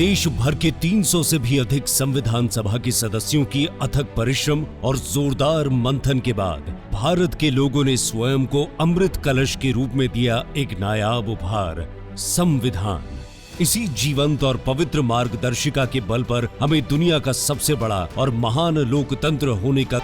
देश भर के 300 से भी अधिक संविधान सभा के सदस्यों की अथक परिश्रम और जोरदार मंथन के बाद भारत के लोगों ने स्वयं को अमृत कलश के रूप में दिया एक नायाब उपहार, संविधान। इसी जीवंत और पवित्र मार्गदर्शिका के बल पर हमें दुनिया का सबसे बड़ा और महान लोकतंत्र होने का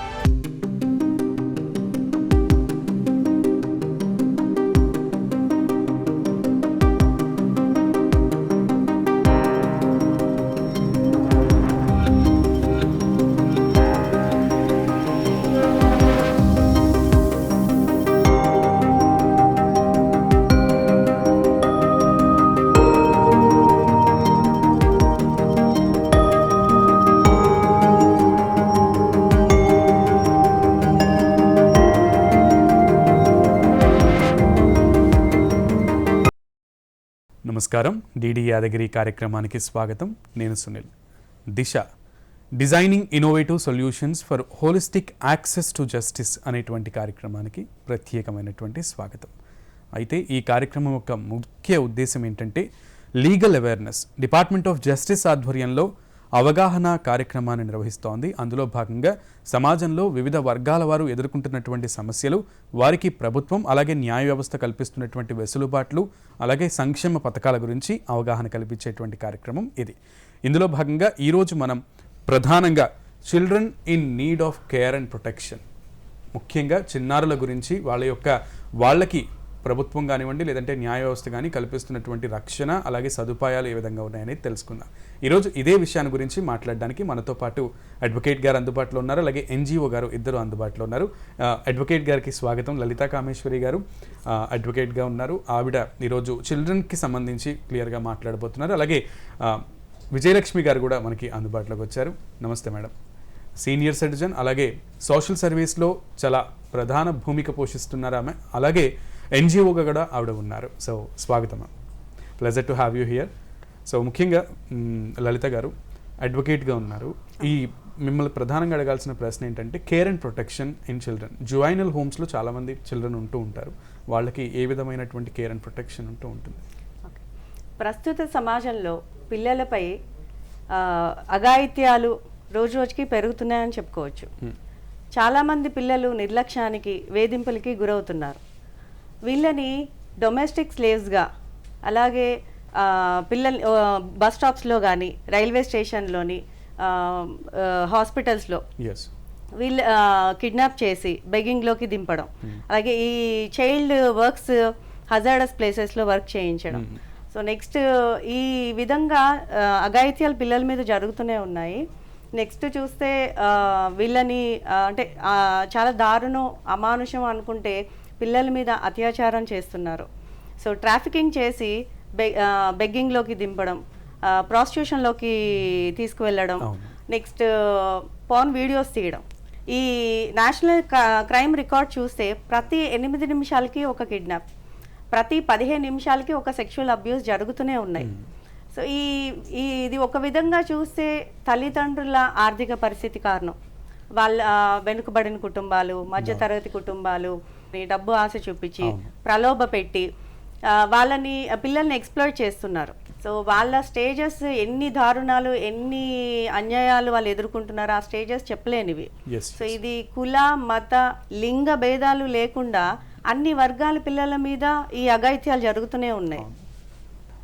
నమస్కారం. డిడి యాదగిరి కార్యక్రమానికి స్వాగతం. నేను Sunil. Disha. Designing innovative solutions for holistic access to justice అనేటువంటి కార్యక్రమానికి ప్రత్యేకమైనటువంటి స్వాగతం. అయితే ఈ కార్యక్రమం యొక్క ముఖ్య ఉద్దేశం ఏంటంటే legal awareness. Department of justice ఆధ్వర్యంలో అవగాహన కార్యక్రమాన్ని నిర్వహిస్తోంది. అందులో భాగంగా సమాజంలో వివిధ వర్గాల వారు ఎదుర్కొంటున్నటువంటి సమస్యలు వారికి ప్రభుత్వం అలాగే న్యాయ వ్యవస్థ కల్పిస్తున్నటువంటి వెసులుబాట్లు అలాగే సంక్షేమ పథకాల గురించి అవగాహన కల్పించేటువంటి కార్యక్రమం ఇది. ఇందులో భాగంగా ఈరోజు మనం ప్రధానంగా children in need of care and protection ముఖ్యంగా చిన్నారుల గురించి వాళ్ళ యొక్క వాళ్ళకి ప్రభుత్వం కానివ్వండి లేదంటే న్యాయ వ్యవస్థ కానీ కల్పిస్తున్నటువంటి రక్షణ అలాగే సదుపాయాలు ఏ విధంగా ఉన్నాయనేది తెలుసుకుందాం. ఈరోజు ఇదే విషయాన్ని గురించి మాట్లాడడానికి మనతో పాటు అడ్వకేట్ గారు అందుబాటులో ఉన్నారు అలాగే ఎన్జిఓ గారు ఇద్దరు అందుబాటులో ఉన్నారు. అడ్వకేట్ గారికి స్వాగతం. లలితా కామేశ్వరి గారు అడ్వకేట్గా ఉన్నారు. ఆవిడ ఈరోజు చిల్డ్రన్కి సంబంధించి క్లియర్గా మాట్లాడబోతున్నారు. అలాగే విజయలక్ష్మి గారు కూడా మనకి అందుబాటులోకి వచ్చారు. నమస్తే మేడం. సీనియర్ సిటిజన్ అలాగే సోషల్ సర్వీస్లో చాలా ప్రధాన భూమిక పోషిస్తున్నారు ఆమె. అలాగే ఎన్జిఓగా కూడా ఆవిడ ఉన్నారు. సో స్వాగతం. Pleasure to have you here so ముఖ్యంగా లలిత గారు అడ్వకేట్గా ఉన్నారు. ఈ మిమ్మల్ని ప్రధానంగా అడగాల్సిన ప్రశ్న ఏంటంటే care and protection in children juvenile హోమ్స్లో చాలామంది చిల్డ్రన్ ఉంటూ ఉంటారు. వాళ్ళకి ఏ విధమైనటువంటి కేర్ అండ్ ప్రొటెక్షన్ ఉంటూ ఉంటుంది? ప్రస్తుత సమాజంలో పిల్లలపై అఘాయిత్యాలు రోజు రోజుకి పెరుగుతున్నాయని చెప్పుకోవచ్చు. చాలామంది పిల్లలు నిర్లక్ష్యానికి వేధింపులకి గురవుతున్నారు. వీళ్ళని డొమెస్టిక్ స్లేవ్స్గా అలాగే ఆ, పిల్లల్ ఆ, బస్ స్టాప్స్లో కానీ రైల్వే స్టేషన్లోని హాస్పిటల్స్లో వీళ్ళు కిడ్నాప్ చేసి బెగ్గింగ్లోకి దింపడం. అలాగే ఈ చైల్డ్ వర్క్స్ హజార్డస్ ప్లేసెస్లో వర్క్ చేయించడం. సో నెక్స్ట్ ఈ విధంగా అఘాయిత్యాలు పిల్లల మీద జరుగుతూనే ఉన్నాయి. నెక్స్ట్ చూస్తే వీళ్ళని అంటే చాలా దారుణం అమానుషం అనుకుంటే పిల్లల మీద అత్యాచారం చేస్తున్నారు. సో ట్రాఫికింగ్ చేసి బె బెగ్గింగ్లోకి దింపడం ప్రాస్టిట్యూషన్లోకి తీసుకువెళ్ళడం. నెక్స్ట్ పాన్ వీడియోస్ తీయడం. ఈ నేషనల్ క్రైమ్ రికార్డ్ చూస్తే ప్రతి ఎనిమిది నిమిషాలకి ఒక కిడ్నాప్ ప్రతి పదిహేను నిమిషాలకి ఒక సెక్షువల్ అబ్యూస్ జరుగుతూనే ఉన్నాయి. సో ఈ ఈ ఇది ఒక విధంగా చూస్తే తల్లిదండ్రుల ఆర్థిక పరిస్థితి కారణం. వాళ్ళ వెనుకబడిన కుటుంబాలు మధ్యతరగతి కుటుంబాలు ఈ డబ్బు ఆశ చూపించి ప్రలోభ పెట్టి వాళ్ళని పిల్లల్ని ఎక్స్ప్లోర్ చేస్తున్నారు. సో వాళ్ళ స్టేజెస్ ఎన్ని దారుణాలు ఎన్ని అన్యాయాలు వాళ్ళు ఎదుర్కొంటున్నారు ఆ స్టేజెస్ చెప్పలేనివి. సో ఇది కుల మత లింగ భేదాలు లేకుండా అన్ని వర్గాల పిల్లల మీద ఈ అఘాయిత్యాలు జరుగుతూనే ఉన్నాయి.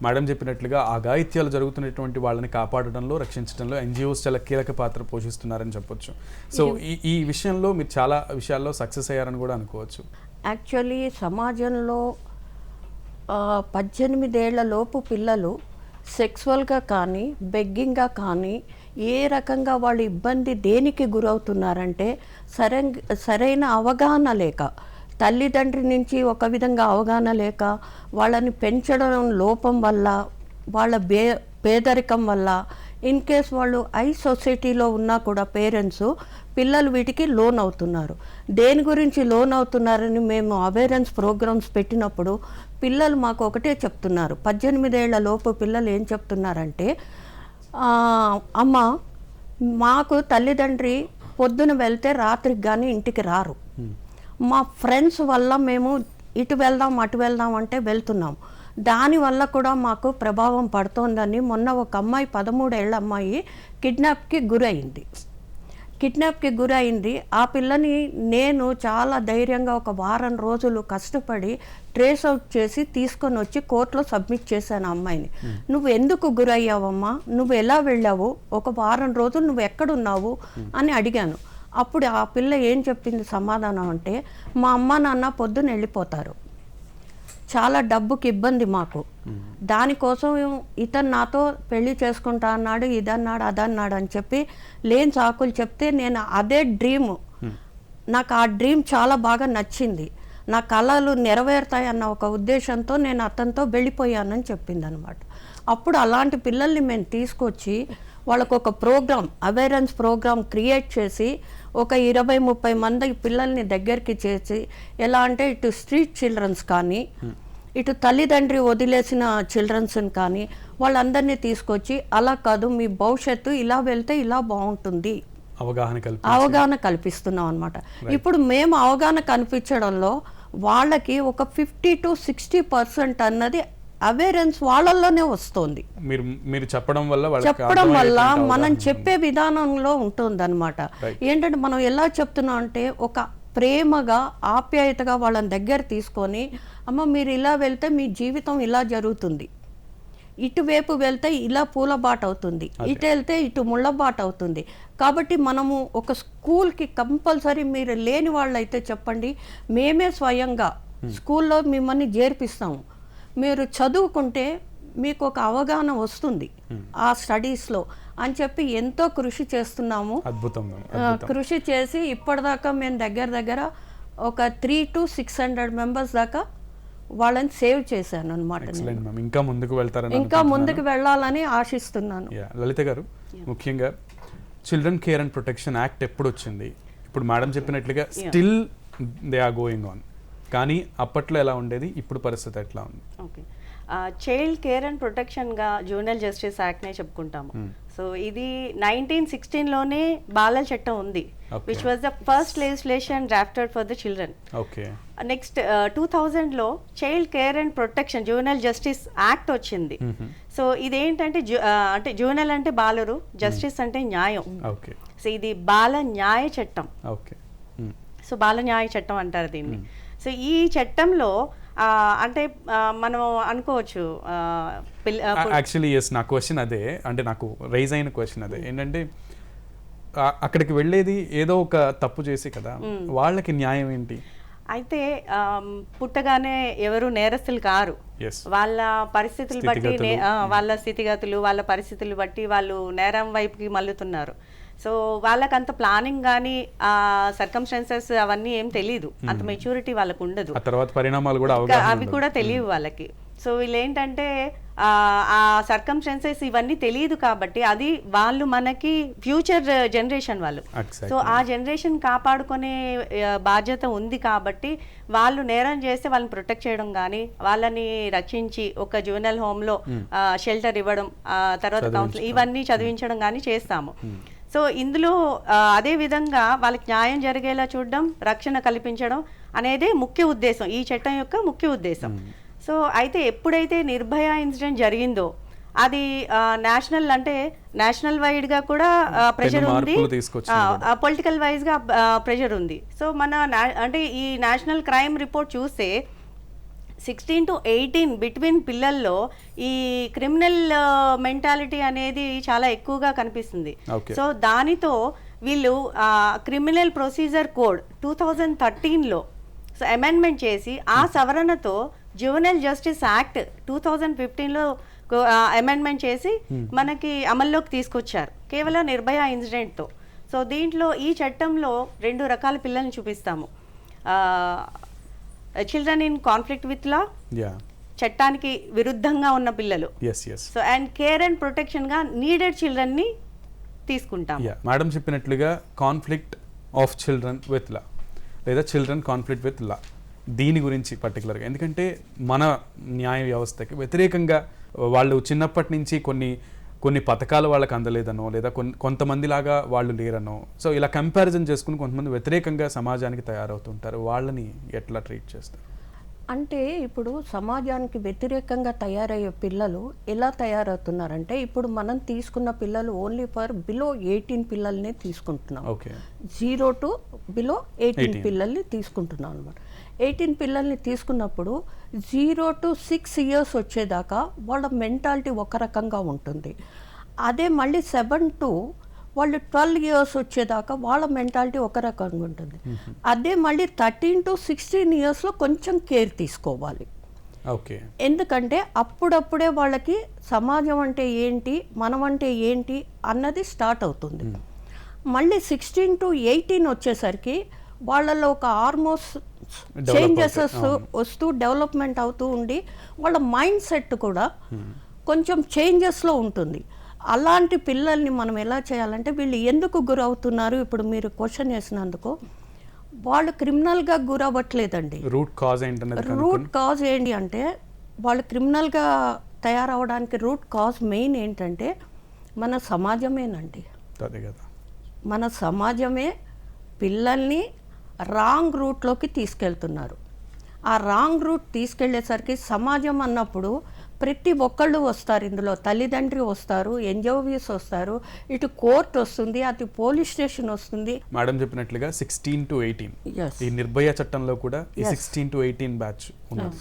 మేడం చెప్పినట్లుగా అఘాయిత్యాలు జరుగుతున్నటువంటి వాళ్ళని కాపాడడంలో రక్షించడంలో ఎన్జిఓస్ చాలా కీలక పాత్ర పోషిస్తున్నారని చెప్పొచ్చు. సో ఈ ఈ విషయంలో మీరు చాలా విషయాల్లో సక్సెస్ అయ్యారని కూడా అనుకోవచ్చు. యాక్చువల్లీ సమాజంలో పద్దెనిమిదేళ్ళ లోపు పిల్లలు సెక్సువల్గా కానీ బెగ్గింగ్గా కానీ ఏ రకంగా వాళ్ళు ఇబ్బంది దేనికి గురవుతున్నారంటే సరైన అవగాహన లేక తల్లిదండ్రి నుంచి ఒక విధంగా అవగాహన లేక వాళ్ళని పెంచడం లోపం వల్ల వాళ్ళ బే పేదరికం వల్ల ఇన్ కేస్ వాళ్ళు ఐ సొసైటీలో ఉన్నా కూడా పేరెంట్స్ పిల్లలు వీటికి లోన్ అవుతున్నారు. దేని గురించి లోన్ అవుతున్నారని మేము అవేరెన్స్ ప్రోగ్రామ్స్ పెట్టినప్పుడు పిల్లలు మాకు ఒకటే చెప్తున్నారు. పద్దెనిమిదేళ్ళ లోపు పిల్లలు ఏం చెప్తున్నారంటే అమ్మ మాకు తల్లిదండ్రి పొద్దున వెళ్తే రాత్రికి కానీ ఇంటికి రారు. మా ఫ్రెండ్స్ వల్ల మేము ఇటు వెళ్దాం అటు వెళ్దాం అంటే వెళ్తున్నాం. దానివల్ల కూడా మాకు ప్రభావం పడుతోందని మొన్న ఒక అమ్మాయి పదమూడేళ్ళ అమ్మాయి కిడ్నాప్కి గురైంది. కిడ్నాప్కి గురైంది. ఆ పిల్లని నేను చాలా ధైర్యంగా ఒక వారం రోజులు కష్టపడి ట్రేస్ అవుట్ చేసి తీసుకొని వచ్చి కోర్టులో సబ్మిట్ చేశాను అమ్మాయిని. నువ్వు ఎందుకు గురయ్యావమ్మా? నువ్వు ఎలా వెళ్ళావు? ఒక వారం రోజులు నువ్వు ఎక్కడున్నావు? అని అడిగాను. అప్పుడు ఆ పిల్ల ఏం చెప్పింది సమాధానం అంటే మా అమ్మ నాన్న పొద్దున వెళ్ళిపోతారు. చాలా డబ్బుకి ఇబ్బంది మాకు. దానికోసం ఇతను నాతో పెళ్ళి చేసుకుంటా అన్నాడు ఇదన్నాడు అదన్నాడు అని చెప్పి లేని సాకులు చెప్తే నేను అదే డ్రీమ్. నాకు ఆ డ్రీమ్ చాలా బాగా నచ్చింది. నా కళలు నెరవేరుతాయన్న ఒక ఉద్దేశంతో నేను అతనితో వెళ్ళిపోయానని చెప్పింది అనమాట అప్పుడు అలాంటి పిల్లల్ని మేము తీసుకొచ్చి వాళ్ళకు ఒక ప్రోగ్రామ్ అవేర్నెస్ ప్రోగ్రామ్ క్రియేట్ చేసి ఒక ఇరవై ముప్పై మంది పిల్లల్ని దగ్గరికి చేసి ఎలా అంటే ఇటు స్ట్రీట్ చిల్డ్రన్స్ కానీ ఇటు తల్లిదండ్రి వదిలేసిన చిల్డ్రన్స్ని కానీ వాళ్ళందరినీ తీసుకొచ్చి అలా కాదు మీ భవిష్యత్తు ఇలా వెళ్తే ఇలా బాగుంటుంది. అవగాహన కల్పి అవగాహన కల్పిస్తున్నాం అనమాట ఇప్పుడు మేము అవగాహన కల్పించడంలో వాళ్ళకి ఒక ఫిఫ్టీ టు సిక్స్టీ పర్సెంట్ అన్నది అవేరెన్స్ వాళ్ళల్లోనే వస్తుంది. మీరు మీరు చెప్పడం వల్ల చెప్పడం వల్ల మనం చెప్పే విధానంలో ఉంటుందన్నమాట. ఏంటంటే మనం ఎలా చెప్తున్నాం అంటే ఒక ప్రేమగా ఆప్యాయతగా వాళ్ళని దగ్గర తీసుకొని అమ్మ మీరు ఇలా వెళ్తే మీ జీవితం ఇలా జరుగుతుంది. ఇటువైపు వెళ్తే ఇలా పూలబాట అవుతుంది. ఇటు వెళ్తే ఇటు ముళ్ళబాట అవుతుంది. కాబట్టి మనము ఒక స్కూల్కి కంపల్సరీ మీరు లేని వాళ్ళైతే చెప్పండి. మేమే స్వయంగా స్కూల్లో మిమ్మల్ని చేర్పిస్తాము. మీరు చదువుకుంటే మీకు ఒక అవగాహన వస్తుంది ఆ స్టడీస్లో అని చెప్పి ఎంతో కృషి చేస్తున్నాము. కృషి చేసి ఇప్పటిదాకా మేము దగ్గర దగ్గర ఒక three to six hundred members దాకా వాళ్ళని సేవ్ చేశాను అనమాట ఇంకా ముందుకు వెళ్తారని ఇంకా ముందుకు వెళ్ళాలని ఆశిస్తున్నాను. యా లలిత గారు ముఖ్యంగా children care and protection act ఎప్పుడు వచ్చింది? ఇప్పుడు మేడం చెప్పినట్లుగా still they are going on. కానీ అప్పట్లో ఎలా ఉండేది? ఇప్పుడు పరిస్థితి ఎట్లా ఉంది? ఓకే. చైల్డ్ కేర్ అండ్ ప్రొటెక్షన్గా జూనియర్ జస్టిస్ యాక్ట్నే చెప్పుకుంటాము. సో ఇది నైన్టీన్ సిక్స్టీన్లోనే బాలల చట్టం ఉంది. Which was the first legislation drafted for the children okay. Next two థౌజండ్లో child care and protection juvenile justice act వచ్చింది. సో ఇదేంటంటే అంటే జూనల్ అంటే బాలరు జస్టిస్ అంటే న్యాయం. ఓకే. సో ఇది బాల న్యాయ చట్టం. ఓకే. సో బాల న్యాయ చట్టం అంటారు దీన్ని. సో ఈ చట్టంలో అంటే మనం అనుకోవచ్చు యాక్చువల్లీ ఎస్ నా క్వశ్చన్ అదే. అంటే నాకు రైజ్ అయిన క్వశ్చన్ అదే. ఏంటంటే ఆ- అక్కడికి వెళ్ళేది ఏదో ఒక తప్పు చేసి కదా వాళ్ళకి న్యాయం ఏంటి? అయితే పుట్టగానే ఎవరు నేరస్తులు కారు. వాళ్ళ పరిస్థితులు బట్టి. ఆ, వాళ్ళ స్థితిగతులు వాళ్ళ పరిస్థితులు బట్టి వాళ్ళు నేరం వైపుకి మల్లుతున్నారు సో వాళ్ళకి అంత ప్లానింగ్ కానీ ఆ సర్కమ్స్టాన్సెస్ అవన్నీ ఏం తెలియదు అంత మెచ్యూరిటీ వాళ్ళకు ఉండదు. తర్వాత పరిణామాలు కూడా అవి కూడా తెలియవు వాళ్ళకి. సో వీళ్ళు ఏంటంటే ఆ, సర్కమ్స్టాన్సెస్ ఇవన్నీ తెలియదు కాబట్టి అది వాళ్ళు మనకి ఫ్యూచర్ జనరేషన్ వాళ్ళు. సో ఆ జనరేషన్ కాపాడుకునే బాధ్యత ఉంది కాబట్టి వాళ్ళు నేరం చేస్తే వాళ్ళని ప్రొటెక్ట్ చేయడం కానీ వాళ్ళని రక్షించి ఒక జూనల్ హోమ్లో షెల్టర్ ఇవ్వడం తర్వాత కౌన్సిల్ ఇవన్నీ చదివించడం కానీ చేస్తాము. సో ఇందులో అదే విధంగా వాళ్ళకి న్యాయం జరిగేలా చూడడం రక్షణ కల్పించడం అనేది ముఖ్య ఉద్దేశం ఈ చట్టం యొక్క ముఖ్య ఉద్దేశం. సో అయితే ఎప్పుడైతే నిర్భయ ఇన్సిడెంట్ జరిగిందో అది నేషనల్ అంటే నేషనల్ వైడ్గా కూడా ప్రెషర్ ఉంది. పొలిటికల్ వైజ్గా ప్రెషర్ ఉంది. సో మన అంటే ఈ నేషనల్ క్రైమ్ రిపోర్ట్ చూస్తే సిక్స్టీన్ టు ఎయిటీన్ బిట్వీన్ పిల్లల్లో ఈ క్రిమినల్ మెంటాలిటీ అనేది చాలా ఎక్కువగా కనిపిస్తుంది. సో దానితో వీళ్ళు criminal procedure code two thousand థర్టీన్లో so amendment చేసి ఆ సవరణతో juvenile justice act two thousand ఫిఫ్టీన్లో అమెండ్మెంట్ చేసి మనకి అమల్లోకి తీసుకొచ్చారు. కేవలం నిర్భయ ఇన్సిడెంట్తో. సో దీంట్లో ఈ చట్టంలో రెండు రకాల పిల్లల్ని చూపిస్తాము. Children in conflict with law yeah చట్టానికి విరుద్ధంగా ఉన్న పిల్లలు. సో అండ్ కేర్ అండ్ ప్రొటెక్షన్గా నీడెడ్ చిల్డ్రన్ని తీసుకుంటాం యా మేడం చెప్పినట్లుగా conflict of children with law లేదా చిల్డ్రన్ కాన్ఫ్లిక్ట్ విత్ లా దీని గురించి పర్టికులర్గా ఎందుకంటే మన న్యాయ వ్యవస్థకి వ్యతిరేకంగా వాళ్ళు చిన్నప్పటి నుంచి కొన్ని కొన్ని పథకాలు వాళ్ళకి అందలేదనో లేదా కొన్ని కొంతమంది లాగా వాళ్ళు లేరనో. సో ఇలా కంపారిజన్ చేసుకుని కొంతమంది వ్యతిరేకంగా సమాజానికి తయారవుతుంటారు. వాళ్ళని ఎట్లా ట్రీట్ చేస్తారు? అంటే ఇప్పుడు సమాజానికి వ్యతిరేకంగా తయారయ్యే పిల్లలు ఎలా తయారవుతున్నారంటే ఇప్పుడు మనం తీసుకున్న పిల్లలు ఓన్లీ ఫర్ బిలో ఎయిటీన్ పిల్లల్ని తీసుకుంటున్నాం. Okay. Zero to below eighteen 18. పిల్లల్ని తీసుకుంటున్నాం అనమాట ఎయిటీన్ పిల్లల్ని తీసుకున్నప్పుడు జీరో టు సిక్స్ ఇయర్స్ వచ్చేదాకా వాళ్ళ మెంటాలిటీ ఒక రకంగా ఉంటుంది. అదే మళ్ళీ సెవెన్ టు వాళ్ళు ట్వెల్వ్ ఇయర్స్ వచ్చేదాకా వాళ్ళ మెంటాలిటీ ఒక రకంగా ఉంటుంది. అదే మళ్ళీ థర్టీన్ టు సిక్స్టీన్ ఇయర్స్లో కొంచెం కేర్ తీసుకోవాలి. ఓకే. ఎందుకంటే అప్పుడప్పుడే వాళ్ళకి సమాజం అంటే ఏంటి మనం అంటే ఏంటి అన్నది స్టార్ట్ అవుతుంది. మళ్ళీ సిక్స్టీన్ టు ఎయిటీన్ వచ్చేసరికి వాళ్ళలో ఒక Develop చేంజెస్. వస్తూ డెవలప్మెంట్ అవుతూ ఉండి వాళ్ళ మైండ్ సెట్ కూడా కొంచెం చేంజెస్లో ఉంటుంది. అలాంటి పిల్లల్ని మనం ఎలా చేయాలంటే వీళ్ళు ఎందుకు గురవుతున్నారు? ఇప్పుడు మీరు క్వశ్చన్ చేసినందుకు వాళ్ళు క్రిమినల్గా గురవ్వట్లేదండి. రూట్ కాజ్ ఏంటనేది రూట్ కాజ్ ఏంటి అంటే వాళ్ళు క్రిమినల్గా తయారవడానికి రూట్ కాజ్ మెయిన్ ఏంటంటే మన సమాజమేనండి. మన సమాజమే పిల్లల్ని రాంగ్ రూట్లోకి తీసుకెళ్తున్నారు. ఆ రాంగ్ రూట్ తీసుకెళ్ళేసరికి సమాజం అన్నప్పుడు ప్రతి ఒక్కళ్ళు వస్తారు ఇందులో. తల్లిదండ్రి వస్తారు ఎన్జిఓవిస్ వస్తారు ఇటు కోర్టు వస్తుంది అటు పోలీస్ స్టేషన్ వస్తుంది. మేడం చెప్పినట్లుగా సిక్స్టీన్ టు ఎయిటీన్. ఈ నిర్భయ చట్టంలో కూడా ఈ. సిక్స్టీన్ టు ఎయిటీన్ బ్యాచ్ ఉన్నది.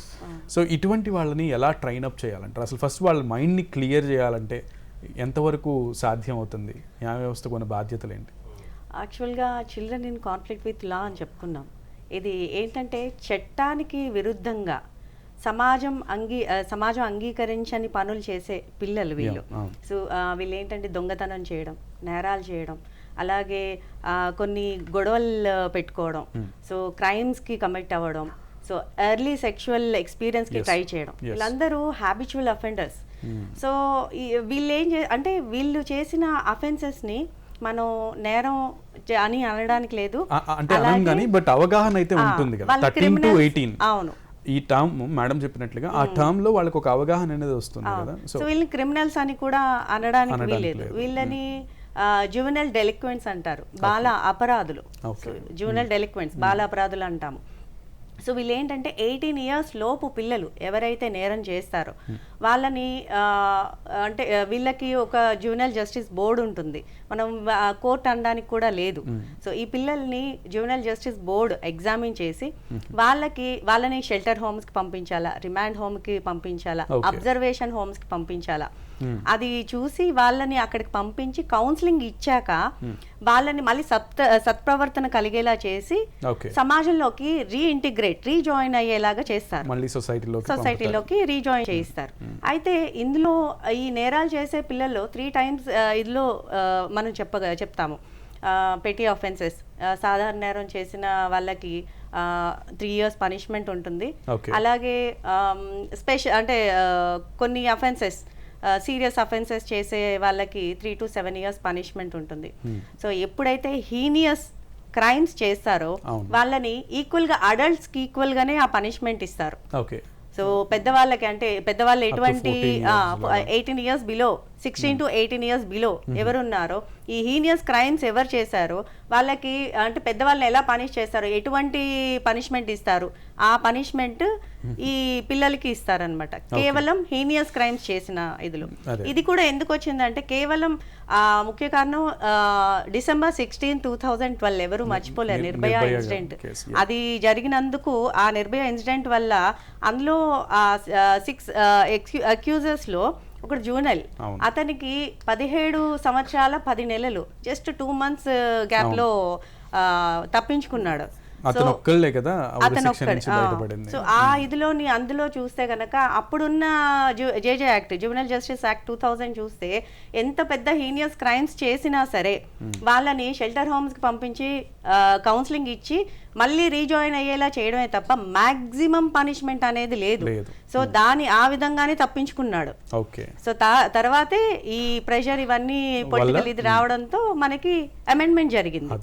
సో ఇటువంటి వాళ్ళని ఎలా ట్రైన్ అప్ చేయాలంటారు? అసలు ఫస్ట్ వాళ్ళ మైండ్ని క్లియర్ చేయాలంటే ఎంతవరకు సాధ్యం అవుతుంది న్యాయ వ్యవస్థకు ఉన్న బాధ్యతలు ఏంటి? యాక్చువల్గా children in conflict with law అని చెప్పుకున్నాం ఇది ఏంటంటే చట్టానికి విరుద్ధంగా సమాజం అంగీ సమాజం అంగీకరించని పనులు చేసే పిల్లలు వీళ్ళు. సో వీళ్ళు ఏంటంటే దొంగతనం చేయడం నేరాలు చేయడం అలాగే కొన్ని గొడవలు పెట్టుకోవడం సో క్రైమ్స్కి కమిట్ అవ్వడం సో ఎర్లీ సెక్షువల్ ఎక్స్పీరియన్స్కి. ట్రై చేయడం. వీళ్ళందరూ హ్యాబిచువల్ అఫెండర్స్ సో ఈ- వీళ్ళు ఏం చే అంటే వీళ్ళు చేసిన అఫెన్సెస్ని మనం నేరం అని అనడానికి లేదు. అంటే అనం అలాగే- కానీ బట్ అవగాహన అయితే ఉంటుంది కదా. Thirteen to eighteen. అవును. ఈ టర్మ్ మేడం చెప్పినట్లుగా ఆ టర్మ్లో వాళ్ళకి ఒక అవగాహన అనేది వస్తుంది కదా. సో వీళ్ళని క్రిమినల్స్ అని కూడా అనడానికి లేదు. వీళ్ళని జువెనల్ డెలిక్వెంట్స్ అంటారు. బాల అపరాధులు. జువెనల్ డెలిక్వెంట్స్ బాల అపరాధులు అంటాము. సో వీళ్ళు ఏంటంటే ఎయిటీన్ ఇయర్స్ లోపు పిల్లలు ఎవరైతే నేరం చేస్తారో వాళ్ళని ఆ, అంటే వీళ్ళకి ఒక జూనియర్ జస్టిస్ బోర్డు ఉంటుంది. మనం కోర్ట్ అనడానికి కూడా లేదు. సో ఈ పిల్లల్ని జూనియర్ జస్టిస్ బోర్డు ఎగ్జామిన్ చేసి వాళ్ళకి వాళ్ళని షెల్టర్ హోమ్స్కి పంపించాలా రిమాండ్ హోమ్కి పంపించాలా. అబ్జర్వేషన్ హోమ్స్కి పంపించాలా? అది చూసి వాళ్ళని అక్కడికి పంపించి కౌన్సిలింగ్ ఇచ్చాక వాళ్ళని మళ్ళీ సత్ సత్ప్రవర్తన కలిగేలా చేసి సమాజంలోకి రీఇంటిగ్రేట్ రీజాయిన్ అయ్యేలాగా చేస్తారు. మళ్ళీ సొసైటీలోకి సొసైటీలోకి రీజాయిన్ చేయిస్తారు. అయితే ఇందులో ఈ నేరాలు చేసే పిల్లల్లో త్రీ టైమ్స్ ఇందులో మనం చెప్పగా చెప్తాము. పెటీ ఆఫెన్సెస్ సాధారణ నేరం చేసిన వాళ్ళకి త్రీ ఇయర్స్ పనిష్మెంట్ ఉంటుంది. అలాగే స్పెషల్ అంటే కొన్ని అఫెన్సెస్ సీరియస్ అఫెన్సెస్ చేసే వాళ్ళకి three to seven years punishment ఉంటుంది సో ఎప్పుడైతే హీనియస్ క్రైమ్స్ చేస్తారో. వాళ్ళని ఈక్వల్గా అడల్ట్స్కి ఈక్వల్గానే ఆ పనిష్మెంట్ ఇస్తారు సో పెద్దవాళ్ళకి అంటే పెద్దవాళ్ళు ఎటువంటి 14 years లాగా. Eighteen years below sixteen to eighteen years below ఎవరున్నారో ఈ హీనియస్ క్రైమ్స్ ఎవరు చేశారో వాళ్ళకి అంటే పెద్దవాళ్ళని ఎలా పనిష్ చేస్తారు ఎటువంటి పనిష్మెంట్ ఇస్తారు ఆ పనిష్మెంట్ ఈ పిల్లలకి ఇస్తారనమాట కేవలం హీనియస్ క్రైమ్స్ చేసిన ఇదిలో. ఇది కూడా ఎందుకు వచ్చిందంటే కేవలం ఆ, ముఖ్య కారణం December sixteen two thousand twelve ఎవరు మర్చిపోలేరు. నిర్- నిర్భయ ఇన్సిడెంట్ అది జరిగినందుకు ఆ నిర్భయ ఇన్సిడెంట్ వల్ల అందులో సిక్స్ అక్యూజర్స్లో ఒక జూనల్. అతనికి పదిహేడు సంవత్సరాల పది నెలలు జస్ట్ టూ మంత్స్ గ్యాప్లో ఆ, తప్పించుకున్నాడు. అతను ఒక్కళ్ళే కదా అతను ఒక్కడే. సో ఆ ఇదిలోని అందులో చూస్తే గనక అప్పుడున్న JJ act juvenile justice act two thousand చూస్తే ఎంత పెద్ద హీనియస్ క్రైమ్స్ చేసినా సరే వాళ్ళని షెల్టర్ హోమ్స్కి పంపించి కౌన్సిలింగ్ ఇచ్చి మళ్ళీ రీజాయిన్ అయ్యేలా చేయడమే తప్ప మాక్సిమం పనిష్మెంట్ అనేది లేదు. సో దాని ఆ విధంగానే తప్పించుకున్నాడు. ఓకే. సో తర్వాతే ఈ ప్రెషర్ ఇవన్నీ పొలిటికల్ ఇది రావడంతో మనకి అమెండ్మెంట్ జరిగింది.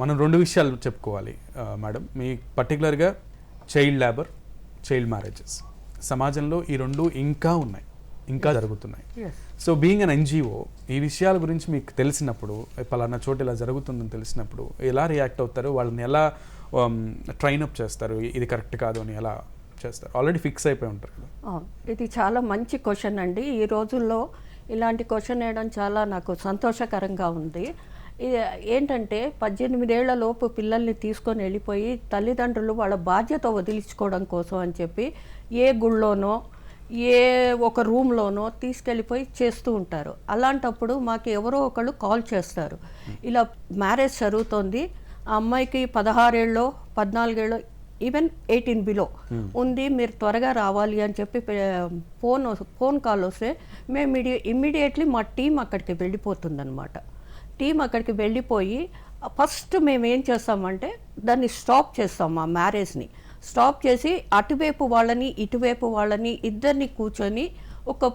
మనం రెండు విషయాలు చెప్పుకోవాలి మేడం. మీ పర్టికులర్గా చైల్డ్ లేబర్ చైల్డ్ మ్యారేజెస్. సమాజంలో ఈ రెండు ఇంకా ఉన్నాయి ఇంకా జరుగుతున్నాయి. సో బీయింగ్ అన్ ఎన్జిఓ ఈ విషయాల గురించి మీకు తెలిసినప్పుడు పలానా చోట ఇలా జరుగుతుందని తెలిసినప్పుడు ఎలా రియాక్ట్ అవుతారు? వాళ్ళని ఎలా ట్రైన్ అప్ చేస్తారు? ఇది కరెక్ట్ కాదు అని ఎలా చేస్తారు? ఆల్రెడీ ఫిక్స్ అయిపోయి ఉంటారు కదా. ఇది చాలా మంచి క్వశ్చన్ అండి. ఈ రోజుల్లో ఇలాంటి క్వశ్చన్ వేయడం చాలా నాకు సంతోషకరంగా ఉంది. ఏంటంటే పద్దెనిమిదేళ్ళ లోపు పిల్లల్ని తీసుకొని వెళ్ళిపోయి తల్లిదండ్రులు వాళ్ళ బాధ్యత వదిలించుకోవడం కోసం అని చెప్పి ఏ గుళ్ళోనో ఏ ఒక రూమ్లోనో తీసుకెళ్ళిపోయి చేస్తూ ఉంటారు. అలాంటప్పుడు మాకు ఎవరో ఒకళ్ళు కాల్ చేస్తారు. ఇలా మ్యారేజ్ జరుగుతోంది. ఆ అమ్మాయికి పదహారేళ్ళలో పద్నాలుగేళ్ళు ఈవెన్ ఎయిటీన్ బిలో ఉంది మీరు త్వరగా రావాలి అని చెప్పి ఫోన్ ఫోన్ కాల్ వస్తే మేము ఇడి ఇమ్మీడియట్లీ మా టీం అక్కడికి వెళ్ళిపోతుందన్నమాట. టీం అక్కడికి వెళ్ళిపోయి ఫస్ట్ మేము ఏం చేస్తామంటే దాన్ని స్టాప్ చేస్తాం ఆ మ్యారేజ్ని. స్టాప్ చేసి అటువైపు వాళ్ళని ఇటువైపు వాళ్ళని ఇద్దరిని కూర్చొని ఒక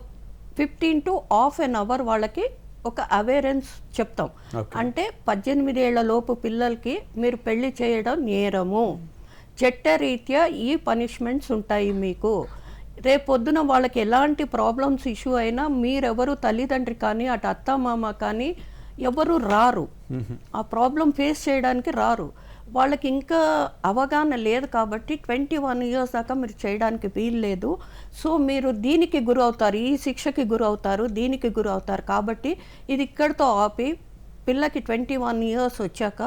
fifteen to half an hour వాళ్ళకి ఒక అవేరెన్స్ చెప్తాం. అంటే పద్దెనిమిది ఏళ్ళ లోపు పిల్లలకి మీరు పెళ్ళి చేయడం నేరము. చట్టరీత్యా ఈ పనిష్మెంట్స్ ఉంటాయి మీకు. రేపొద్దున వాళ్ళకి ఎలాంటి ప్రాబ్లమ్స్ ఇష్యూ అయినా మీరెవరు తల్లిదండ్రి కానీ అటు అత్త మామ కానీ ఎవరు రారు. ఆ ప్రాబ్లం ఫేస్ చేయడానికి రారు. వాళ్ళకి ఇంకా అవగాహన లేదు కాబట్టి ట్వంటీ వన్ ఇయర్స్ దాకా మీరు చేయడానికి వీలు లేదు. సో మీరు దీనికి గురవుతారు ఈ శిక్షకి గురవుతారు దీనికి గురవుతారు కాబట్టి ఇది ఇక్కడితో ఆపి పిల్లకి ట్వంటీ వన్ ఇయర్స్ వచ్చాక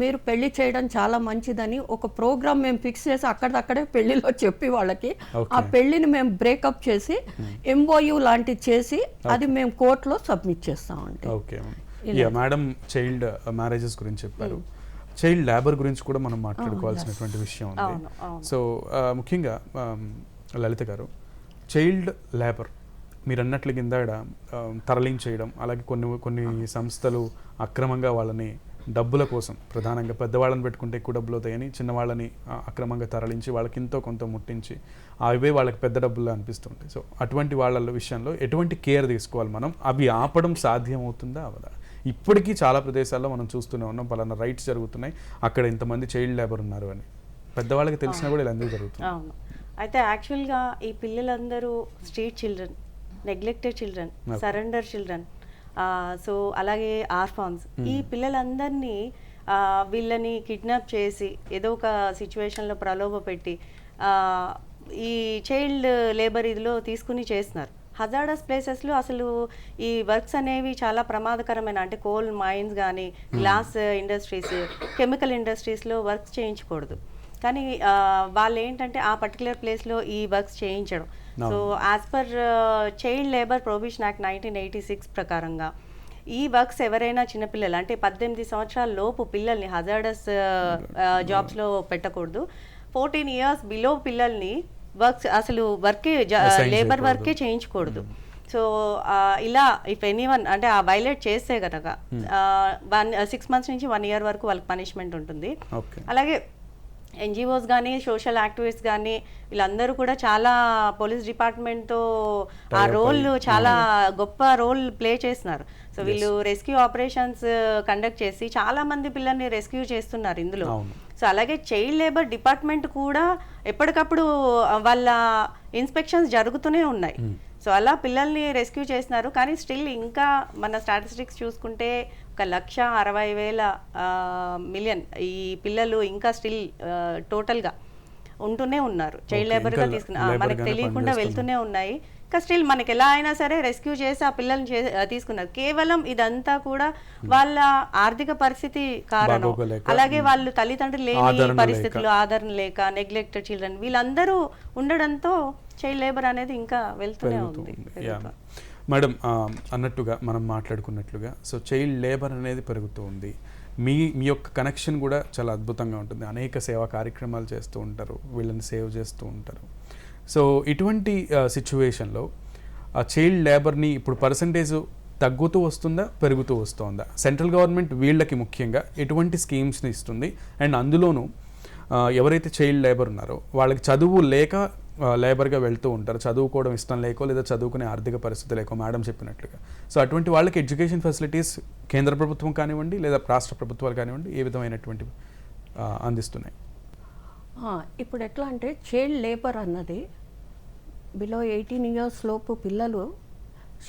మీరు పెళ్ళి చేయడం చాలా మంచిదని ఒక ప్రోగ్రామ్ మేము ఫిక్స్ చేసి అక్కడక్కడే పెళ్ళిలో చెప్పి వాళ్ళకి ఆ పెళ్ళిని మేము బ్రేకప్ చేసి ఎంఓయూ లాంటివి చేసి అది మేము కోర్టులో సబ్మిట్ చేస్తామండి. ఓకే. మేడం చైల్డ్ మ్యారేజెస్ గురించి చెప్పారు. చైల్డ్ లేబర్ గురించి కూడా మనం మాట్లాడుకోవాల్సినటువంటి విషయం ఉంది. సో ముఖ్యంగా లలిత గారు చైల్డ్ లేబర్ మీరు అన్నట్లు కింద తరలించేయడం అలాగే కొన్ని కొన్ని సంస్థలు అక్రమంగా వాళ్ళని డబ్బుల కోసం. ప్రధానంగా పెద్దవాళ్ళని పెట్టుకుంటే ఎక్కువ డబ్బులు అవుతాయని చిన్నవాళ్ళని అక్రమంగా తరలించి వాళ్ళకి ఎంతో కొంత ముట్టించి అవే వాళ్ళకి పెద్ద డబ్బులు అనిపిస్తుంటాయి. సో అటువంటి వాళ్ళ విషయంలో ఎటువంటి కేర్ తీసుకోవాలి మనం? అవి ఆపడం సాధ్యమవుతుందా? అవదా? ఇప్పటికీ చాలా ప్రదేశాల్లో మనం చూస్తూనే ఉన్నాం పలానా రైట్స్ జరుగుతున్నాయి అక్కడ ఇంతమంది చైల్డ్ లేబర్ ఉన్నారు అని. పెద్దవాళ్ళకి తెలిసినా కూడా ఇలా ఎందుకు జరుగుతుంది అవును. అయితే యాక్చువల్గా ఈ పిల్లలందరూ street children neglected children. Surrender children so అలాగే ఆర్ఫాన్స్. ఈ పిల్లలందరినీ వీళ్ళని కిడ్నాప్ చేసి ఏదో ఒక సిచ్యువేషన్లో ప్రలోభ పెట్టి ఈ చైల్డ్ లేబర్ ఇదిలో తీసుకుని చేస్తున్నారు. హజార్డస్ ప్లేసెస్లో అసలు ఈ వర్క్స్ అనేవి చాలా ప్రమాదకరమైన అంటే కోల్ మైన్స్ కానీ గ్లాస్ ఇండస్ట్రీస్ కెమికల్ ఇండస్ట్రీస్లో వర్క్స్ చేయించకూడదు. కానీ వాళ్ళు ఏంటంటే ఆ పర్టికులర్ ప్లేస్లో ఈ వర్క్స్ చేయించడం. So as per child labour provision act nineteen eighty six ప్రకారంగా ఈ వర్క్స్ ఎవరైనా చిన్నపిల్లలు అంటే పద్దెనిమిది సంవత్సరాల లోపు పిల్లల్ని హజార్డస్ జాబ్స్లో పెట్టకూడదు. ఫోర్టీన్ ఇయర్స్ బిలో పిల్లల్ని వర్క్స్ అసలు వర్కే లేబర్ చేయకూడదు. వర్కే చేయించకూడదు. సో ఇలా ఇఫ్ ఎనీ వన్ అంటే ఆ వైలేట్ చేస్తే కనుక వన్ సిక్స్ మంత్స్ నుంచి వన్ ఇయర్ వరకు వాళ్ళకి పనిష్మెంట్ ఉంటుంది. అలాగే ఎన్జిఓస్ కానీ సోషల్ యాక్టివిస్ట్ కానీ వీళ్ళందరూ కూడా చాలా పోలీస్ డిపార్ట్మెంట్తో ఆ రోల్. చాలా గొప్ప రోల్ ప్లే చేస్తున్నారు సో వీళ్ళు రెస్క్యూ ఆపరేషన్స్ కండక్ట్ చేసి చాలా మంది పిల్లల్ని రెస్క్యూ చేస్తున్నారు ఇందులో. సో అలాగే చైల్డ్ లేబర్ డిపార్ట్మెంట్ కూడా ఎప్పటికప్పుడు ఆ, వాళ్ళ ఇన్స్పెక్షన్స్ జరుగుతూనే ఉన్నాయి. సో అలా పిల్లల్ని రెస్క్యూ చేస్తున్నారు కానీ స్టిల్ ఇంకా మన స్టాటిస్టిక్స్ చూసుకుంటే ఒక లక్ష అరవై వేల మిలియన్ ఈ పిల్లలు ఇంకా స్టిల్ టోటల్గా ఉంటూనే ఉన్నారు. చైల్డ్ లేబర్గా తీసుకున్న మనకి తెలియకుండా. వెళ్తూనే ఉన్నాయి. ఇంకా స్టిల్ మనకి ఎలా అయినా సరే రెస్క్యూ చేసి ఆ పిల్లల్ని తీసుకున్నారు. కేవలం ఇదంతా కూడా వాళ్ళ ఆర్థిక పరిస్థితి కారణం. అలాగే వాళ్ళు తల్లిదండ్రులు లేని. పరిస్థితులు ఆదరణ లేక నెగ్లెక్టెడ్ చిల్డ్రన్ వీళ్ళందరూ ఉండడంతో చైల్డ్ లేబర్ అనేది ఇంకా వెళ్తూనే ఉంది. మేడం అన్నట్టుగా మనం మాట్లాడుకున్నట్లుగా సో చైల్డ్ లేబర్ అనేది పెరుగుతూ ఉంది. మీ మీ యొక్క కనెక్షన్ కూడా చాలా అద్భుతంగా ఉంటుంది. అనేక సేవా కార్యక్రమాలు చేస్తూ ఉంటారు వీళ్ళని సేవ్ చేస్తూ ఉంటారు. సో ఇటువంటి సిచ్యువేషన్లో ఆ చైల్డ్ లేబర్ని ఇప్పుడు పర్సంటేజ్ తగ్గుతూ వస్తుందా పెరుగుతూ వస్తుందా? సెంట్రల్ గవర్నమెంట్ వీళ్ళకి ముఖ్యంగా ఎటువంటి స్కీమ్స్ని ఇస్తుంది? అండ్ అందులోనూ ఎవరైతే చైల్డ్ లేబర్ ఉన్నారో వాళ్ళకి చదువు లేక లేబర్గా వెళ్తూ ఉంటారు. చదువుకోవడం ఇష్టం లేకో లేదా చదువుకునే ఆర్థిక పరిస్థితి లేకో మేడం చెప్పినట్లుగా. సో అటువంటి వాళ్ళకి ఎడ్యుకేషన్ ఫెసిలిటీస్ కేంద్ర ప్రభుత్వం కానివ్వండి లేదా రాష్ట్ర ప్రభుత్వాలు కానివ్వండి ఏ విధమైనటువంటి అందిస్తున్నాయి? ఇప్పుడు ఎట్లా అంటే చైల్డ్ లేబర్ అన్నది బిలో ఎయిటీన్ ఇయర్స్ లోపు పిల్లలు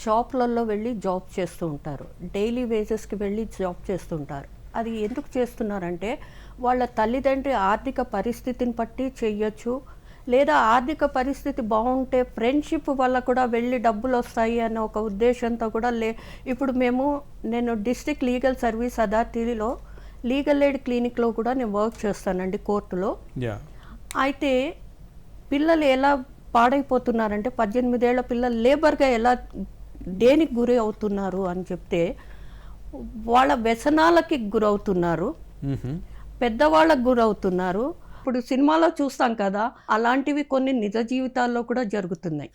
షాప్లలో వెళ్ళి జాబ్ చేస్తూ ఉంటారు. డైలీ వేజెస్కి వెళ్ళి జాబ్ చేస్తుంటారు. అది ఎందుకు చేస్తున్నారంటే వాళ్ళ తల్లిదండ్రి ఆర్థిక పరిస్థితిని బట్టి చెయ్యొచ్చు లేదా ఆర్థిక పరిస్థితి బాగుంటే ఫ్రెండ్షిప్ వల్ల కూడా వెళ్ళి డబ్బులు వస్తాయి అన్న ఒక ఉద్దేశంతో కూడా లే ఇప్పుడు మేము నేను డిస్ట్రిక్ట్ లీగల్ సర్వీస్ అథారిటీలో లీగల్ ఎయిడ్ క్లినిక్లో కూడా నేను వర్క్ చేస్తానండి కోర్టులో. అయితే పిల్లలు ఎలా పాడైపోతున్నారంటే పద్దెనిమిదేళ్ళ పిల్లలు లేబర్గా ఎలా దేనికి గురి అవుతున్నారు అని చెప్తే వాళ్ళ వ్యసనాలకి గురవుతున్నారు. పెద్దవాళ్ళకు గురవుతున్నారు. ఇప్పుడు సినిమాలో చూస్తాం కదా అలాంటివి కొన్ని నిజ జీవితాల్లో కూడా జరుగుతున్నాయి.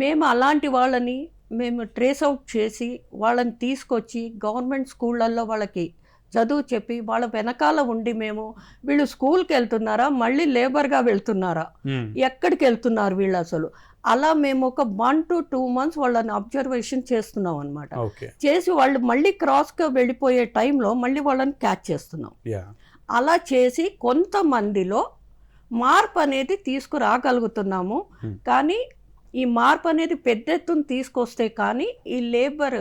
మేము అలాంటి వాళ్ళని మేము ట్రేస్ అవుట్ చేసి వాళ్ళని తీసుకొచ్చి గవర్నమెంట్ స్కూళ్ళల్లో వాళ్ళకి చదువు చెప్పి వాళ్ళ వెనకాల ఉండి మేము వీళ్ళు స్కూల్కి వెళ్తున్నారా మళ్ళీ లేబర్గా వెళ్తున్నారా? ఎక్కడికి వెళ్తున్నారు వీళ్ళు అసలు? అలా మేము ఒక వన్ టు టూ మంత్స్ వాళ్ళని అబ్జర్వేషన్ చేస్తున్నాం అనమాట చేసి వాళ్ళు మళ్ళీ క్రాస్గా వెళ్ళిపోయే టైంలో మళ్ళీ వాళ్ళని క్యాచ్ చేస్తున్నాం. అలా చేసి కొంతమందిలో మార్పు అనేది తీసుకురాగలుగుతున్నాము. కానీ ఈ మార్పు అనేది పెద్ద ఎత్తున తీసుకొస్తే కానీ ఈ లేబర్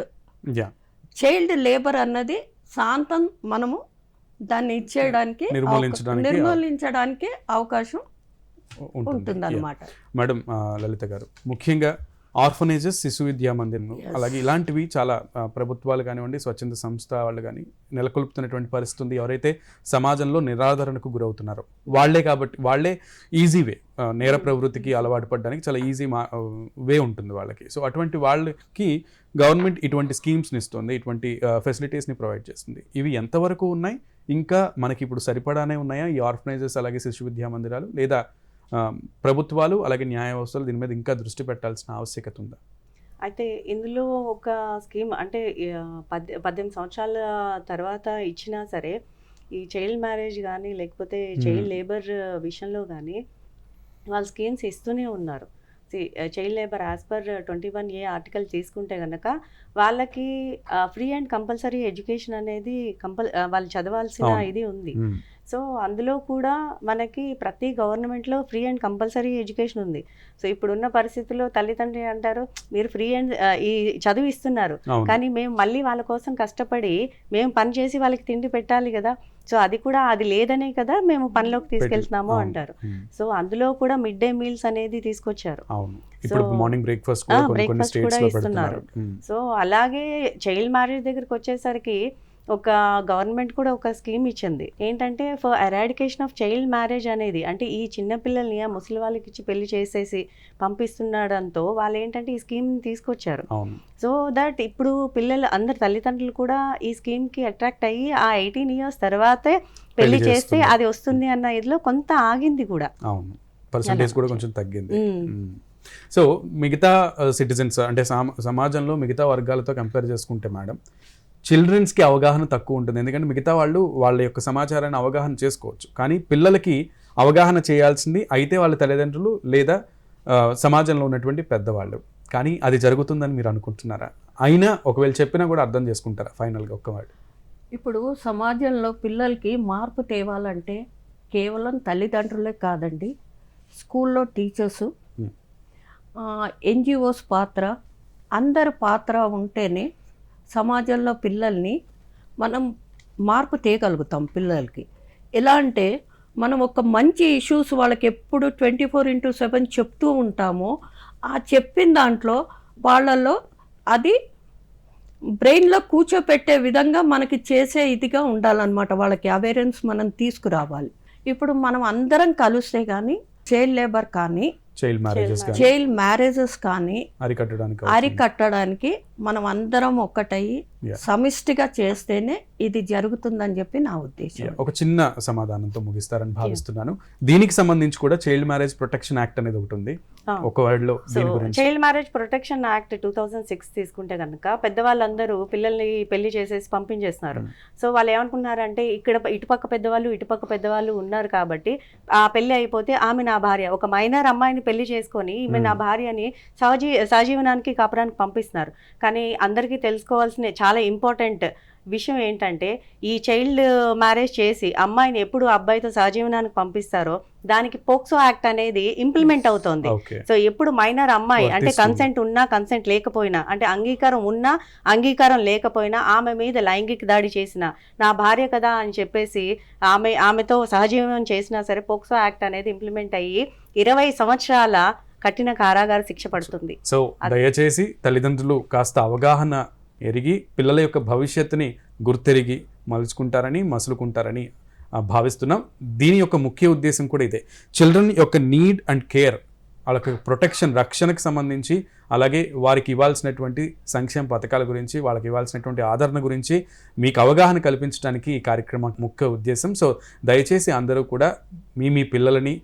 చైల్డ్ లేబర్ అన్నది శాంతం మనము దాన్ని ఇచ్చేయడానికి నిర్మూలించడానికి- అవకా- నిర్మూలించడానికి అవకాశం ఉంటుంది. ఉంటుందన్నమాట. మేడం లలిత గారు ముఖ్యంగా ఆర్ఫనేజెస్ శిశు విద్యా మందిరం అలాగే ఇలాంటివి చాలా ప్రభుత్వాలు కానివ్వండి స్వచ్ఛంద సంస్థ వాళ్ళు కానీ నెలకొల్పుతున్నటువంటి పరిస్థితి ఉంది ఎవరైతే సమాజంలో నిరాదరణకు గురవుతున్నారో వాళ్ళే కాబట్టి వాళ్ళే ఈజీ వే నేర ప్రవృత్తికి అలవాటు పడడానికి చాలా ఈజీ మా వే ఉంటుంది వాళ్ళకి. సో అటువంటి వాళ్ళకి గవర్నమెంట్ ఇటువంటి స్కీమ్స్ని ఇస్తుంది ఇటువంటి ఫెసిలిటీస్ని ప్రొవైడ్ చేస్తుంది. ఇవి ఎంతవరకు ఉన్నాయి? ఇంకా మనకి ఇప్పుడు సరిపడానే ఉన్నాయా? ఈ ఆర్ఫనైజెస్ అలాగే శిశు విద్యా మందిరాలు లేదా ప్రభుత్వాలు అలాగే న్యాయ వ్యవస్థలు దీని మీద ఇంకా దృష్టి పెట్టాల్సిన ఆవశ్యకత ఉందా అయితే ఇందులో ఒక స్కీమ్ అంటే ఆ, పద్దె పద్దెనిమిది సంవత్సరాల తర్వాత ఇచ్చినా సరే ఈ చైల్డ్ మ్యారేజ్ కానీ లేకపోతే చైల్డ్ లేబర్ విషయంలో కానీ వాళ్ళు స్కీమ్స్ ఇస్తూనే ఉన్నారు child labour as per twenty one A article తీసుకుంటే కనుక వాళ్ళకి ఫ్రీ అండ్ కంపల్సరీ ఎడ్యుకేషన్ అనేది కంపల్ వాళ్ళు చదవాల్సిన. ఇది ఉంది. సో అందులో కూడా మనకి ప్రతి గవర్నమెంట్లో ఫ్రీ అండ్ కంపల్సరీ ఎడ్యుకేషన్ ఉంది. సో ఇప్పుడున్న పరిస్థితుల్లో తల్లిదండ్రి అంటారు మీరు ఫ్రీ అండ్ ఈ చదువు ఇస్తున్నారు. కానీ మేము మళ్ళీ వాళ్ళ కోసం కష్టపడి మేము పని చేసి వాళ్ళకి తిండి పెట్టాలి కదా. సో అది కూడా అది లేదనే కదా మేము పనిలోకి తీసుకెళ్తున్నాము. అంటారు. సో అందులో కూడా మిడ్ డే మీల్స్ అనేది తీసుకొచ్చారు. మార్నింగ్ బ్రేక్ఫాస్ట్ కూడా ఇస్తున్నారు. సో అలాగే చైల్డ్ మ్యారేజ్ దగ్గరికి వచ్చేసరికి ఒక గవర్నమెంట్ కూడా ఒక స్కీమ్ ఇచ్చింది. ఏంటంటే for eradication of child marriage అనేది అంటే ఈ చిన్న పిల్లల్ని ఆ ముసలి వాళ్ళకి ఇచ్చి పెళ్ళి చేసేసి పంపిస్తుండడంతో వాళ్ళు ఏంటంటే ఈ స్కీమ్ తీసుకొచ్చారు. అవును. సో దట్ ఇప్పుడు పిల్లలు అందరు తల్లిదండ్రులు కూడా ఈ స్కీమ్కి అట్రాక్ట్ అయ్యి ఆ ఎయిటీన్ ఇయర్స్ తర్వాతే పెళ్ళి చేస్తే. అది వస్తుంది అన్న ఇదిలో కొంత ఆగింది కూడా. అవును. పర్సంటేజ్ కూడా కొంచెం తగ్గింది. సో మిగతా సిటిజన్స్ అంటే సామ- సమాజంలో మిగతా వర్గాలతో కంపేర్ చేసుకుంటే మేడం చిల్డ్రన్స్కి అవగాహన తక్కువ ఉంటుంది. ఎందుకంటే మిగతా వాళ్ళు వాళ్ళ యొక్క సమాచారాన్ని అవగాహన చేసుకోవచ్చు. కానీ పిల్లలకి అవగాహన చేయాల్సింది అయితే వాళ్ళ తల్లిదండ్రులు లేదా సమాజంలో ఉన్నటువంటి పెద్దవాళ్ళు. కానీ అది జరుగుతుందని మీరు అనుకుంటున్నారా? అయినా ఒకవేళ చెప్పినా కూడా అర్థం చేసుకుంటారా ఫైనల్గా ఒక్కవాడు ఇప్పుడు సమాజంలో పిల్లలకి మార్పు తేవాలంటే కేవలం తల్లిదండ్రులే కాదండి స్కూల్లో టీచర్సు. ఎన్జిఓస్ పాత్ర అందరి పాత్ర ఉంటేనే సమాజంలో పిల్లల్ని మనం మార్పు తేయగలుగుతాం పిల్లలకి. ఎలా అంటే మనం ఒక మంచి ఇష్యూస్ వాళ్ళకి ఎప్పుడు ట్వంటీ ఫోర్ ఇంటూ సెవెన్ చెప్తూ ఉంటామో ఆ చెప్పిన దాంట్లో వాళ్ళలో అది బ్రెయిన్లో కూర్చోపెట్టే విధంగా మనకి చేసే ఇదిగా ఉండాలన్నమాట. వాళ్ళకి అవేరెన్స్ మనం తీసుకురావాలి. ఇప్పుడు మనం అందరం కలిస్తే కానీ చైల్డ్ లేబర్ కానీ చైల్డ్ మ్యారేజెస్ కానీ అరికట్టడానికి. అరికట్టడానికి మనం అందరం Yeah. సమిష్టిగా చేస్తేనే ఇది జరుగుతుందని చెప్పి నా ఉద్దేశం. ఒక చిన్న సమాధానంతో ముగిస్తారని భావిస్తున్నాను. దీనికి సంబంధించి కూడా చైల్డ్ మ్యారేజ్ ప్రొటెక్షన్ యాక్ట్ అనేది ఒకటి ఉంది. ఒక child marriage protection act two thousand six తీసుకుంటే కనుక పెద్దవాళ్ళందరూ పిల్లల్ని పెళ్ళి చేసేసి పంపించేస్తున్నారు. సో వాళ్ళు ఏమనుకున్నారంటే ఇక్కడ ఇటుపక్క పెద్దవాళ్ళు ఇటుపక్క పెద్దవాళ్ళు ఉన్నారు కాబట్టి ఆ పెళ్ళి అయిపోతే ఆమె నా భార్య ఒక మైనర్ అమ్మాయిని పెళ్ళి చేసుకొని ఈమె నా భార్యని సహజీ సహజీవనానికి కాపురానికి పంపిస్తున్నారు. కానీ అందరికీ తెలుసుకోవాల్సిన చాలా ఇంపార్టెంట్ విషయం ఏంటంటే ఈ చైల్డ్ మ్యారేజ్ చేసి అమ్మాయిని ఎప్పుడు అబ్బాయితో సహజీవనానికి పంపిస్తారో దానికి పోక్సో యాక్ట్ అనేది ఇంప్లిమెంట్ అవుతోంది. సో ఎప్పుడు మైనర్ అమ్మాయి అంటే. కన్సెంట్ ఉన్నా కన్సెంట్ లేకపోయినా అంటే అంగీకారం ఉన్నా అంగీకారం లేకపోయినా ఆమె మీద లైంగిక దాడి చేసిన నా భార్య కదా అని చెప్పేసి ఆమె ఆమెతో సహజీవనం చేసినా సరే పోక్సో యాక్ట్ అనేది ఇంప్లిమెంట్ అయ్యి ఇరవై సంవత్సరాల కఠిన కారాగార శిక్ష పడుతుంది. సో దయచేసి తల్లిదండ్రులు కాస్త అవగాహన ఎరిగి పిల్లల యొక్క భవిష్యత్తుని గుర్తెరిగి మలుచుకుంటారని మసులుకుంటారని భావిస్తున్నాం. దీని యొక్క ముఖ్య ఉద్దేశం కూడా ఇదే. చిల్డ్రన్ యొక్క నీడ్ అండ్ కేర్ వాళ్ళకి ప్రొటెక్షన్ రక్షణకు సంబంధించి అలాగే వారికి ఇవ్వాల్సినటువంటి సంక్షేమ పథకాల గురించి వాళ్ళకి ఇవ్వాల్సినటువంటి ఆదరణ గురించి మీకు అవగాహన కల్పించడానికి ఈ కార్యక్రమం ముఖ్య ఉద్దేశం. సో దయచేసి అందరూ కూడా మీ మీ పిల్లలని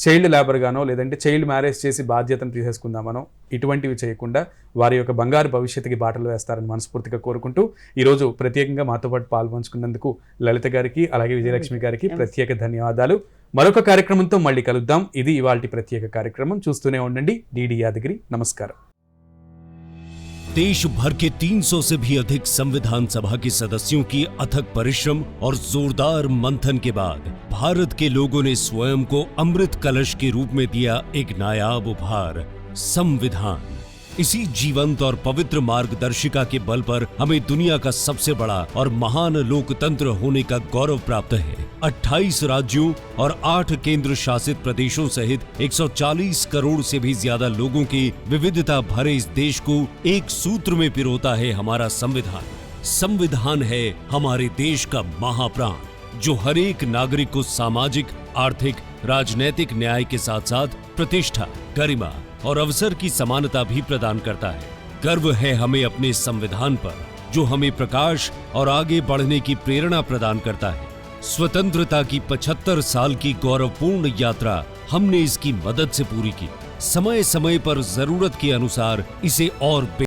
చైల్డ్ లేబర్గానో లేదంటే చైల్డ్ మ్యారేజ్ చేసి బాధ్యతను తీసేసుకుందామనో ఇటువంటివి చేయకుండా వారి యొక్క బంగారు భవిష్యత్తుకి బాటలు వేస్తారని మనస్ఫూర్తిగా కోరుకుంటూ ఈరోజు ప్రత్యేకంగా మాతో పాటు పాల్పంచుకున్నందుకు లలిత గారికి అలాగే విజయలక్ష్మి గారికి ప్రత్యేక ధన్యవాదాలు. మరొక కార్యక్రమంతో మళ్ళీ కలుద్దాం. ఇది ఇవాల్టి ప్రత్యేక కార్యక్రమం. చూస్తూనే ఉండండి. డిడి యాదగిరి నమస్కారం. देश भर के 300 से भी अधिक संविधान सभा के सदस्यों की अथक परिश्रम और जोरदार मंथन के बाद भारत के लोगों ने स्वयं को अमृत कलश के रूप में दिया एक नायाब उपहार, संविधान। इसी जीवंत और पवित्र मार्गदर्शिका के बल पर हमें दुनिया का सबसे बड़ा और महान लोकतंत्र होने का गौरव प्राप्त है। 28 राज्यों और 8 केंद्र शासित प्रदेशों सहित 140 करोड़ से भी ज़्यादा लोगों की विविधता भरे इस देश को एक सूत्र में पिरोता है हमारा संविधान। संविधान है हमारे देश का महाप्राण, जो हर एक नागरिक को सामाजिक, आर्थिक, राजनैतिक न्याय के साथ साथ प्रतिष्ठा, गरिमा और अवसर की समानता भी प्रदान करता है। गर्व है हमें अपने संविधान पर, जो हमें प्रकाश और आगे बढ़ने की प्रेरणा प्रदान करता है। स्वतंत्रता की 75 साल की गौरवपूर्ण यात्रा हमने इसकी मदद से पूरी की। समय समय पर ज़रूरत के अनुसार इसे और